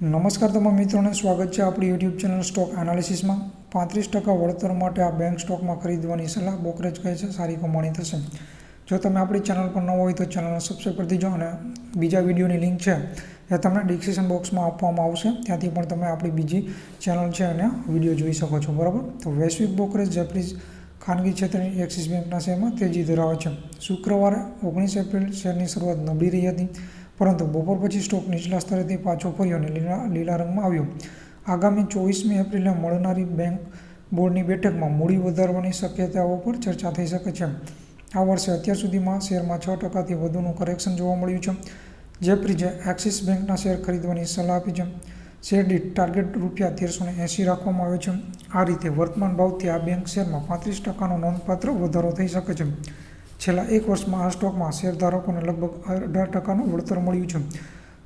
નમસ્કાર તમામ મિત્રોને, સ્વાગત છે આપણી યુટ્યુબ ચેનલ સ્ટોક એનાલિસિસમાં. પાંત્રીસ ટકા વળતર માટે આ બેંક સ્ટોકમાં ખરીદવાની સલાહ બોકરેજ કહે છે, સારી કમાણી થશે. જો તમે આપણી ચેનલ પર ન હોય તો ચેનલને સબસ્ક્રાઈબ કરી દીજો અને બીજા વિડીયોની લિંક છે એ તમને ડિસ્ક્રિપ્શન બોક્સમાં આપવામાં આવશે. ત્યાંથી પણ તમે આપણી બીજી ચેનલ છે અને વીડિયો જોઈ શકો છો, બરાબર? તો વૈશ્વિક બોકરેજ જેપરીઝ ખાનગી ક્ષેત્રની એક્સિસ બેંકના શેરમાં તેજી ધરાવે છે. શુક્રવારે ઓગણીસ એપ્રિલ શેરની શરૂઆત નબળી રહી હતી. પરંતુ બપોર પછી સ્ટોક નીચલા સ્તરેથી પાછો ફર્યો અને લીલા લીલા રંગમાં આવ્યો. આગામી ચોવીસમી એપ્રિલે મળનારી બેંક બોર્ડની બેઠકમાં મૂડી વધારવાની શક્યતાઓ પર ચર્ચા થઈ શકે છે. આ વર્ષે અત્યાર સુધીમાં શેરમાં છ ટકાથી વધુનું કરેક્શન જોવા મળ્યું છે. જેપ્રીજે એક્સિસ બેંકના શેર ખરીદવાની સલાહ આપી છે. શેર દીઠ ટાર્ગેટ રૂપિયા તેરસો એંસી રાખવામાં આવ્યો છે. આ રીતે વર્તમાન ભાવથી આ બેંક શેરમાં પાંત્રીસ ટકાનો નોંધપાત્ર વધારો થઈ શકે છે. છેલ્લા એક વર્ષમાં આ સ્ટોકમાં શેરધારકોને લગભગ અઢાર ટકાનું વળતર મળ્યું છે.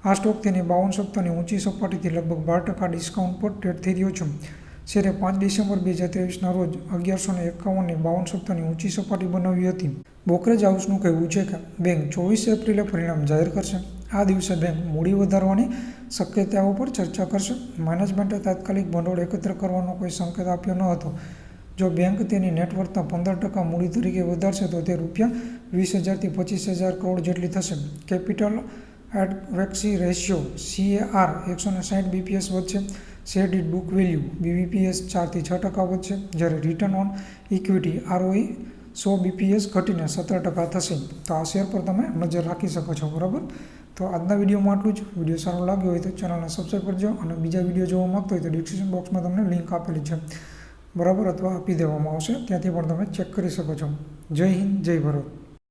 આ સ્ટોક તેની બાવન સપ્તાહની ઊંચી સપાટીથી લગભગ બાર ટકા ડિસ્કાઉન્ટ પર ટ્રેડ થઈ રહ્યો છે. શેરે પાંચ ડિસેમ્બર બે હજાર ત્રેવીસના રોજ અગિયારસો ને એકાવનની બાવન સપ્તાહની ઊંચી સપાટી બનાવી હતી. બોકરેજ હાઉસનું કહેવું છે કે બેંક ચોવીસ એપ્રિલે પરિણામ જાહેર કરશે. આ દિવસે બેંક મૂડી વધારવાની શક્યતાઓ પર ચર્ચા કરશે. મેનેજમેન્ટે તાત્કાલિક ભંડોળ એકત્ર કરવાનો કોઈ સંકેત આપ્યો ન હતો. જો બેંક તેની નેટવર્કના પંદર ટકા મૂડી તરીકે વધારશે તો તે રૂપિયા વીસ હજારથી પચીસ હજાર કરોડ જેટલી થશે. કેપિટલ એડવેક્સી રેશિયો સીએઆર એકસો ને સાઠ બીપીએસ વધશે. શેર ઇટ બુક વેલ્યુ બીબીપીએસ ચારથી છ ટકા વધશે. જ્યારે રિટર્ન ઓન ઇક્વિટી આરઓઈ સો બીપીએસ ઘટીને સત્તર ટકા થશે. તો આ શેર પર તમે નજર રાખી શકો છો, બરાબર? તો આજના વિડીયોમાં આટલું જ. વીડિયો સારો લાગ્યો હોય તો ચેનલને સબસ્ક્રાઈબ કરજો અને બીજા વીડિયો જોવા માગતો હોય તો ડિસ્ક્રિપ્શન બોક્સમાં તમને લિંક આપેલી છે. બરાબર અથવા આપી દેવામાં આવશે. ત્યાંથી પણ તમે ચેક કરી શકો છો. જય હિન્દ, જય ભારત.